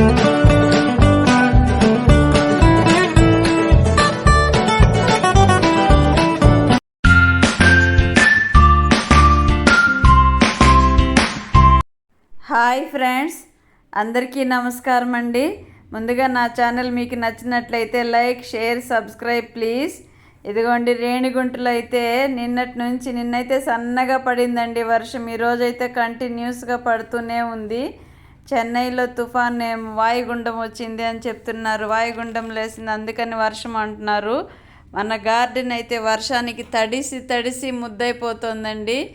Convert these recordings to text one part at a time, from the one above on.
Hi friends అందరికీ నమస్కారం అండి. ముందుగా నా ఛానల్ మీకు నచ్చినట్లయితే లైక్ షేర్ సబ్స్క్రైబ్ ప్లీజ్. ఇదిగోండి రేణిగుంటలో అయితే నిన్నటి నుంచి నిన్నైతే సన్నగా పడిందండి వర్షం. ఈరోజైతే కంటిన్యూస్గా పడుతూనే ఉంది. చెన్నైలో తుఫాన్ ఏం వాయుగుండం వచ్చింది అని చెప్తున్నారు. వాయుగుండం లేసింది. అందుకని వర్షం అంటున్నారు. మన గార్డెన్ అయితే వర్షానికి తడిసి తడిసి ముద్దైపోతుందండి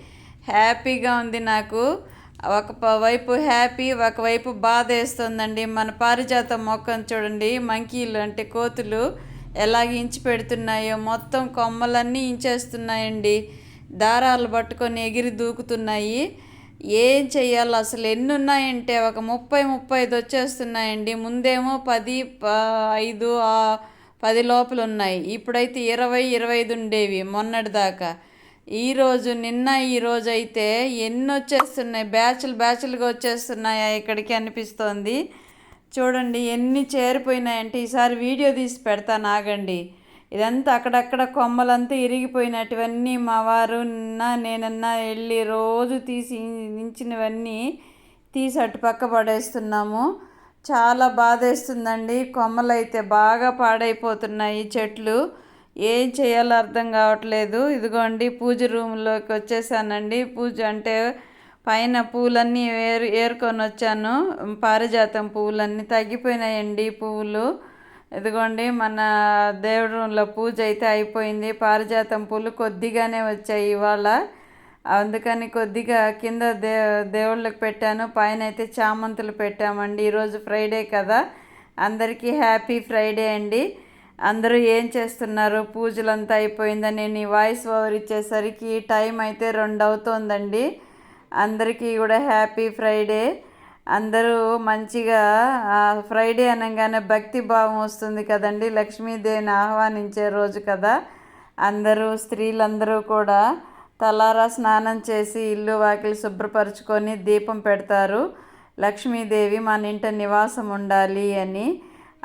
హ్యాపీగా ఉంది నాకు. ఒక ప- వైపు హ్యాపీ ఒకవైపు బాధ వేస్తుందండి మన పారిజాత మొక్కను చూడండి. మంకీలు అంటే కోతులు ఎలాగ ఇంచి పెడుతున్నాయో మొత్తం కొమ్మలన్నీ ఇంచేస్తున్నాయండి. దారాలు పట్టుకొని ఎగిరి దూకుతున్నాయి. ఏం చెయ్యాలో అసలు ఎన్ని ఉన్నాయంటే ఒక ముప్పై ముప్పై ఐదు వచ్చేస్తున్నాయండి. ముందేమో పది ప- ఐదు పది లోపల ఉన్నాయి. ఇప్పుడైతే ఇరవై ఇరవై ఐదు ఉండేవి మొన్నటి దాకా. ఈరోజు నిన్న ఈరోజు అయితే ఎన్ని వచ్చేస్తున్నాయి? బ్యాచ్లు బ్యాచ్లుగా వచ్చేస్తున్నాయా ఇక్కడికి అనిపిస్తోంది. చూడండి ఎన్ని చేరిపోయినాయంటే ఈసారి వీడియో తీసి పెడతాను ఆగండి. ఇదంతా అక్కడక్కడ కొమ్మలంతా ఇరిగిపోయినటువన్నీ మా వారు నేనన్నా వెళ్ళి రోజు తీసి ఇంచినవన్నీ తీసి అటు పక్క పడేస్తున్నాము. చాలా బాధేస్తుందండి. కొమ్మలు అయితే బాగా పాడైపోతున్నాయి చెట్లు. ఏం చేయాలో అర్థం కావట్లేదు. ఇదిగోండి పూజ రూమ్లోకి వచ్చేసానండి. పూజ అంటే పైన పూలన్నీ ఏరు ఏరుకొని వచ్చాను. పారిజాతం పువ్వులన్నీ తగ్గిపోయినాయండి పువ్వులు. ఇదిగోండి మన దేవుడి రూమ్లో పూజ అయితే అయిపోయింది. పారిజాతం పూలు కొద్దిగానే వచ్చాయి ఇవాళ. అందుకని కొద్దిగా కింద దే దేవుళ్ళకి పెట్టాను. పైన అయితే చామంతులు పెట్టామండి. ఈరోజు ఫ్రైడే కదా. అందరికీ హ్యాపీ ఫ్రైడే అండి. అందరూ ఏం చేస్తున్నారు? పూజలంతా అయిపోయిందని నేను ఈ వాయిస్ ఓవర్ ఇచ్చేసరికి టైం అయితే రెండు అవుతోందండి. అందరికీ కూడా హ్యాపీ ఫ్రైడే. అందరూ మంచిగా ఫ్రైడే అనగానే భక్తి భావం వస్తుంది కదండి. లక్ష్మీదేవిని ఆహ్వానించే రోజు కదా. అందరూ స్త్రీలందరూ కూడా తలారా స్నానం చేసి ఇల్లు వాకిలి శుభ్రపరచుకొని దీపం పెడతారు. లక్ష్మీదేవి మన ఇంట నివాసం ఉండాలి అని.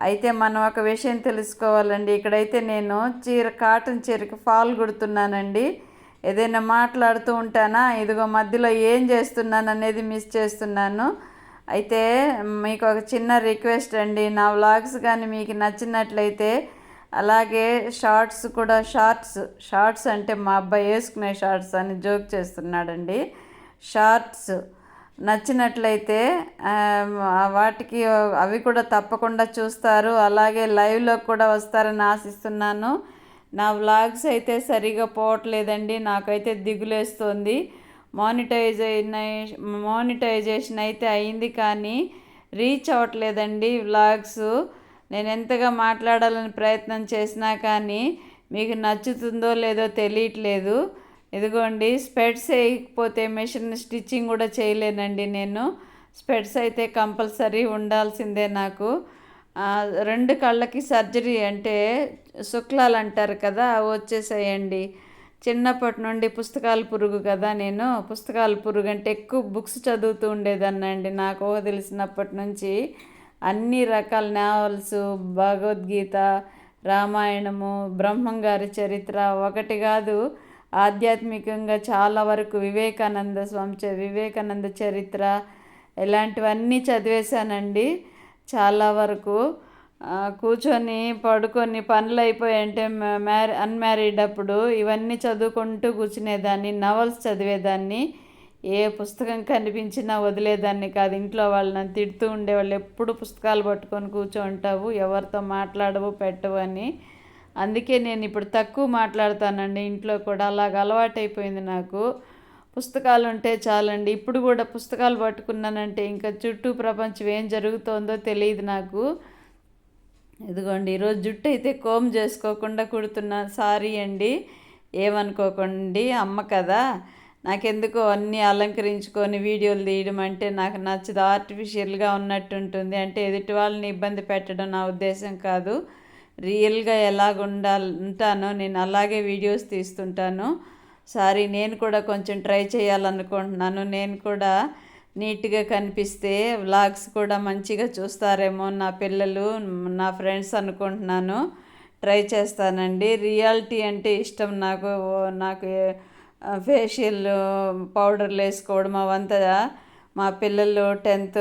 అయితే మనం ఒక విషయం తెలుసుకోవాలండి. ఇక్కడైతే నేను చీర కాటన్ చీరకి ఫాల్ కుడుతున్నానండి ఏదైనా మాట్లాడుతూ ఉంటానా? ఇదిగో మధ్యలో ఏం చేస్తున్నాను అనేది మిస్ చేస్తున్నాను. అయితే మీకు ఒక చిన్న రిక్వెస్ట్ అండి. నా వ్లాగ్స్ కానీ మీకు నచ్చినట్లయితే అలాగే షార్ట్స్ కూడా షార్ట్స్ షార్ట్స్ అంటే మా అబ్బాయి వేసుకునే షార్ట్స్ అని జోక్ చేస్తున్నాడండి. షార్ట్స్ నచ్చినట్లయితే వాటికి అవి కూడా తప్పకుండా చూస్తారు. అలాగే లైవ్లో కూడా వస్తారని ఆశిస్తున్నాను. నా వ్లాగ్స్ అయితే సరిగా పోవట్లేదండి. నాకైతే దిగులేస్తుంది. మానిటైజ్ అయిన మానిటైజేషన్ అయితే అయింది కానీ రీచ్ అవ్వట్లేదండి వ్లాగ్స్. నేను ఎంతగా మాట్లాడాలని ప్రయత్నం చేసినా కానీ మీకు నచ్చుతుందో లేదో తెలియట్లేదు. ఇదిగోండి స్పెడ్స్ వేయకపోతే మెషిన్ స్టిచ్చింగ్ కూడా చేయలేనండి నేను. స్పెడ్స్ అయితే కంపల్సరీ ఉండాల్సిందే నాకు. రెండు కళ్ళకి సర్జరీ అంటే శుక్లాలు అంటారు కదా అవి చిన్నప్పటి నుండి పుస్తకాల పురుగు కదా నేను. పుస్తకాల పురుగు అంటే ఎక్కువ బుక్స్ చదువుతూ ఉండేదాన్నండి నాకు ఊహ తెలిసినప్పటి నుంచి అన్ని రకాల నావల్స్ భగవద్గీత రామాయణము బ్రహ్మం గారి చరిత్ర ఒకటి కాదు. ఆధ్యాత్మికంగా చాలా వరకు వివేకానంద స్వామి చ- వివేకానంద చరిత్ర ఇలాంటివన్నీ చదివేశానండి. చాలా వరకు కూర్చొని పడుకొని పనులు అయిపోయాయంటే మ్యారీ అన్మ్యారీడ్ అప్పుడు ఇవన్నీ చదువుకుంటూ కూర్చునేదాన్ని నవల్స్ చదివేదాన్ని. ఏ పుస్తకం కనిపించినా వదిలేదాన్ని కాదు. ఇంట్లో వాళ్ళు నన్ను తిడుతూ ఉండేవాళ్ళు ఎప్పుడు పుస్తకాలు పట్టుకొని కూర్చోంటావు ఎవరితో మాట్లాడవు పెట్టవు అని. అందుకే నేను ఇప్పుడు తక్కువ మాట్లాడతానండి ఇంట్లో కూడా అలాగ అలవాటైపోయింది నాకు. పుస్తకాలు ఉంటే చాలండి. ఇప్పుడు కూడా పుస్తకాలు పట్టుకున్నానంటే ఇంకా చుట్టూ ప్రపంచం ఏం జరుగుతోందో తెలియదు నాకు. ఇదిగోండి ఈరోజు జుట్టు అయితే కోమ్ చేసుకోకుండా కుడుతున్నా సారీ అండి. ఏమనుకోకండి అమ్మ కదా. నాకెందుకో అన్నీ అలంకరించుకొని వీడియోలు తీయడం అంటే నాకు నచ్చదు. ఆర్టిఫిషియల్గా ఉన్నట్టు ఉంటుంది అంటే ఎదుటి వాళ్ళని ఇబ్బంది పెట్టడం నా ఉద్దేశం కాదు. రియల్గా ఎలాగ ఉండాలి ఉంటానో నేను అలాగే వీడియోస్ తీస్తుంటాను. సారీ నేను కూడా కొంచెం ట్రై చేయాలనుకుంటున్నాను. నేను కూడా నీట్గా కనిపిస్తే వ్లాగ్స్ కూడా మంచిగా చూస్తారేమో నా పిల్లలు నా ఫ్రెండ్స్ అనుకుంటున్నాను. ట్రై చేస్తానండి. రియాలిటీ అంటే ఇష్టం నాకు. నాకు ఫేషియల్ పౌడర్లు వేసుకోవడం అవంతా మా పిల్లలు టెన్త్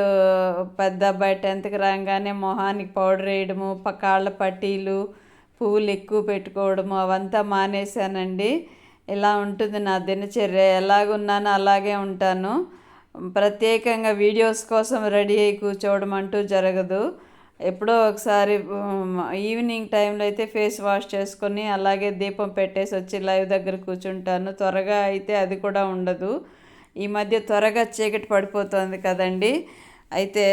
పెద్ద అబ్బాయి టెన్త్కి రాగానే మొహానికి పౌడర్ వేయడము కాళ్ళ పట్టీలు పువ్వులు ఎక్కువ పెట్టుకోవడము అవంతా మానేశానండి. ఇలా ఉంటుంది నా దినచర్య. ఎలాగున్నానో అలాగే ఉంటాను. ప్రత్యేకంగా వీడియోస్ కోసం రెడీ అయి కూర్చోవడం అంటూ జరగదు. ఎప్పుడో ఒకసారి ఈవినింగ్ టైంలో అయితే ఫేస్ వాష్ చేసుకొని అలాగే దీపం పెట్టేసి వచ్చి లైవ్ దగ్గర కూర్చుంటాను. త్వరగా అయితే అది కూడా ఉండదు. ఈ మధ్య త్వరగా చీకటి పడిపోతుంది కదండి. అయితే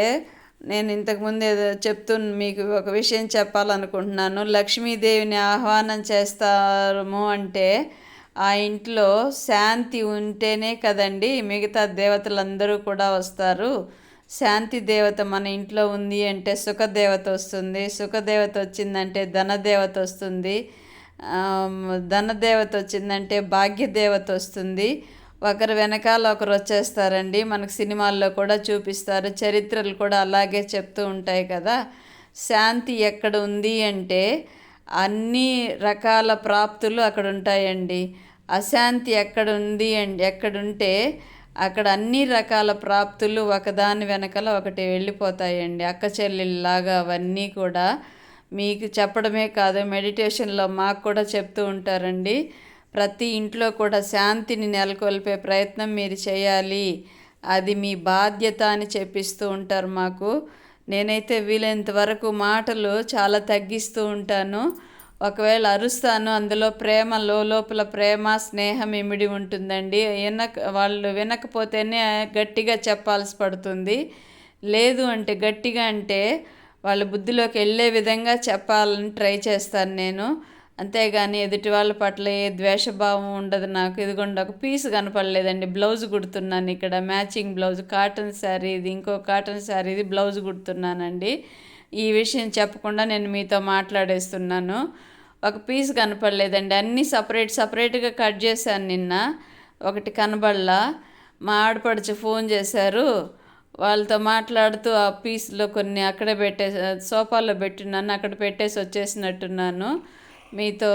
నేను ఇంతకుముందు ఏదో చెప్తూ మీకు ఒక విషయం చెప్పాలనుకుంటున్నాను. లక్ష్మీదేవిని ఆహ్వానం చేస్తాము అంటే ఆ ఇంట్లో శాంతి ఉంటేనే కదండి మిగతా దేవతలందరూ కూడా వస్తారు. శాంతి దేవత మన ఇంట్లో ఉంది అంటే సుఖదేవత వస్తుంది. సుఖదేవత వచ్చిందంటే ధనదేవత వస్తుంది. ధనదేవత వచ్చిందంటే భాగ్యదేవత వస్తుంది. ఒకరు వెనకాల ఒకరు వచ్చేస్తారండి. మనకు సినిమాల్లో కూడా చూపిస్తారు. చరిత్రలు కూడా అలాగే చెప్తూ ఉంటాయి కదా. శాంతి ఎక్కడ ఉంది అంటే అన్ని రకాల ప్రాప్తులు అక్కడ ఉంటాయండి. అశాంతి ఎక్కడ ఉంది అండి ఎక్కడుంటే అక్కడ అన్ని రకాల ప్రాప్తులు ఒకదాని వెనకాల ఒకటి వెళ్ళిపోతాయండి. అక్క చెల్లెళ్ళలాగా అవన్నీ కూడా మీకు చెప్పడమే కాదు మెడిటేషన్లో మాకు కూడా చెప్తూ ఉంటారండి. ప్రతి ఇంట్లో కూడా శాంతిని నెలకొల్పే ప్రయత్నం మీరు చేయాలి. అది మీ బాధ్యత అని చెప్పిస్తూ ఉంటారు మాకు. నేనైతే వీలైనంత వరకు మాటలు చాలా తగ్గిస్తూ ఉంటాను. ఒకవేళ అరుస్తాను అందులో ప్రేమ లోపల ప్రేమ స్నేహం ఇమిడి ఉంటుందండి. వినక వాళ్ళు వినకపోతేనే గట్టిగా చెప్పాల్సి పడుతుంది. లేదు అంటే గట్టిగా అంటే వాళ్ళ బుద్ధిలోకి వెళ్ళే విధంగా చెప్పాలని ట్రై చేస్తాను నేను. అంతేగాని ఎదుటి వాళ్ళ పట్ల ఏ ద్వేషభావం ఉండదు నాకు. ఇదిగోండి ఒక పీస్ కనపడలేదండి. బ్లౌజ్ కుడుతున్నాను ఇక్కడ. మ్యాచింగ్ బ్లౌజ్ కాటన్ శారీ ఇది ఇంకో కాటన్ శారీ ఇది బ్లౌజ్ కుడుతున్నానండి. ఈ విషయం చెప్పకుండా నేను మీతో మాట్లాడేస్తున్నాను. ఒక పీస్ కనపడలేదండి. అన్నీ సపరేట్ సపరేట్గా కట్ చేశాను నిన్న. ఒకటి కనబడలా. మా ఆడపడిచి ఫోన్ చేశారు. వాళ్ళతో మాట్లాడుతూ ఆ పీస్లో కొన్ని అక్కడే పెట్టే సోఫాలో పెట్టున్నాను అక్కడ పెట్టేసి వచ్చేసినట్టున్నాను. మీతో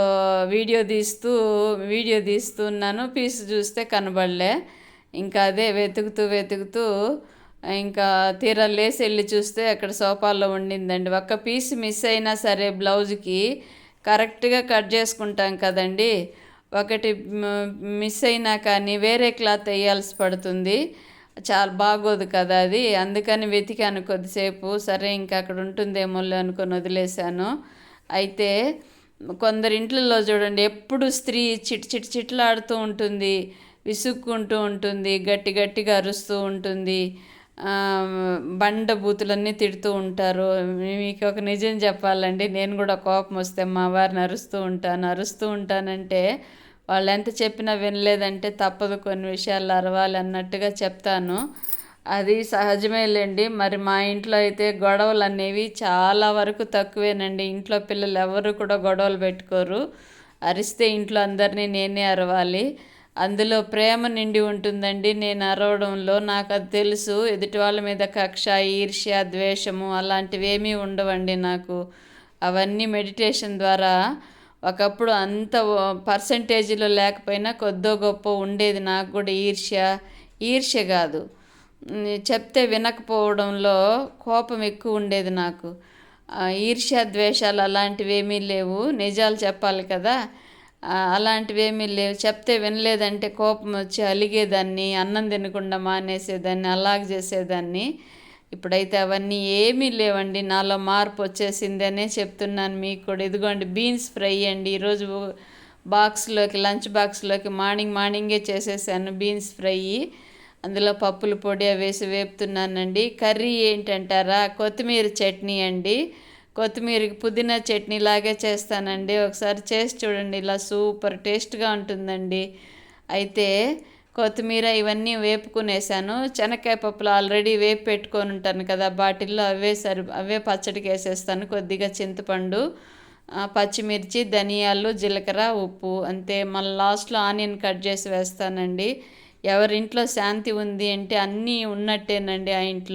వీడియో తీస్తూ వీడియో తీస్తున్నాను. పీస్ చూస్తే కనబడలే. ఇంకా అదే వెతుకుతూ వెతుకుతూ ఇంకా తీరా లేసి వెళ్ళి చూస్తే అక్కడ సోఫాలో ఉండిందండి. ఒక్క పీస్ మిస్ అయినా సరే బ్లౌజ్కి కరెక్ట్గా కట్ చేసుకుంటాం కదండి. ఒకటి మిస్ అయినా కానీ వేరే క్లాత్ వేయాల్సి పడుతుంది. చాలా బాగోదు కదా అది. అందుకని వెతికాను కొద్దిసేపు. సరే ఇంకా అక్కడ ఉంటుందేమో అనుకొని వదిలేశాను. అయితే కొందరి ఇంట్లో చూడండి ఎప్పుడు స్త్రీ చిట్ చిట్ చిట్లాడుతూ ఉంటుంది విసుక్కుంటూ ఉంటుంది గట్టి గట్టిగా అరుస్తూ ఉంటుంది. బండ బూతులన్నీ తిడుతూ ఉంటారు. మీకు ఒక నిజం చెప్పాలండి. నేను కూడా కోపం వస్తే మా వారిని అరుస్తూ ఉంటాను అరుస్తూ ఉంటానంటే వాళ్ళు ఎంత చెప్పినా వినలేదంటే తప్పదు. కొన్ని విషయాలు అరవాలి అన్నట్టుగా చెప్తాను. అది సహజమే లేండి. మరి మా ఇంట్లో అయితే గొడవలు అనేవి చాలా వరకు తక్కువేనండి. ఇంట్లో పిల్లలు ఎవరు కూడా గొడవలు పెట్టుకోరు. అరిస్తే ఇంట్లో అందరినీ నేనే అరవాలి. అందులో ప్రేమ నిండి ఉంటుందండి. నేను అరవడంలో నాకు అది తెలుసు. ఎదుటి వాళ్ళ మీద కక్ష ఈర్ష్య ద్వేషము అలాంటివి ఏమీ ఉండవండి నాకు. అవన్నీ మెడిటేషన్ ద్వారా ఒకప్పుడు అంత పర్సంటేజీలో లేకపోయినా కొద్దో గొప్ప ఉండేది నాకు కూడా ఈర్ష్య. ఈర్ష్య కాదు. చెప్తే వినకపోవడంలో కోపం ఎక్కువ ఉండేది నాకు. ఈర్ష్య ద్వేషాలు అలాంటివి ఏమీ లేవు. నిజాలు చెప్పాలి కదా. అలాంటివి ఏమీ లేవు. చెప్తే వినలేదంటే కోపం వచ్చి అలిగేదాన్ని అన్నం తినకుండా మానేసేదాన్ని అలాగ చేసేదాన్ని. ఇప్పుడైతే అవన్నీ ఏమీ లేవండి. నాలో మార్పు వచ్చేసిందనే చెప్తున్నాను మీకు కూడా. ఇదిగోండి బీన్స్ ఫ్రై అండి. ఈరోజు బాక్స్లోకి లంచ్ బాక్స్లోకి మార్నింగ్ మార్నింగే చేసేసాను బీన్స్ ఫ్రై. అందులో పప్పుల పొడి వేసి వేపుతున్నానండి. కర్రీ ఏంటంటారా? కొత్తిమీర చట్నీ అండి. కొత్తిమీర పుదీనా చట్నీ లాగే చేస్తానండి. ఒకసారి చేసి చూడండి ఇలా సూపర్ టేస్ట్గా ఉంటుందండి. అయితే కొత్తిమీర ఇవన్నీ వేపుకునేసాను. శనక్కాయ పప్పులు ఆల్రెడీ వేపు పెట్టుకొని ఉంటాను కదా బాటిల్లో అవే సరి అవే పచ్చడికి వేసేస్తాను కొద్దిగా చింతపండు పచ్చిమిర్చి ధనియాలు జీలకర్ర ఉప్పు అంతే. మళ్ళీ లాస్ట్లో ఆనియన్ కట్ చేసి వేస్తానండి. ఎవరింట్లో శాంతి ఉంది అంటే అన్నీ ఉన్నట్టేనండి ఆ ఇంట్లో.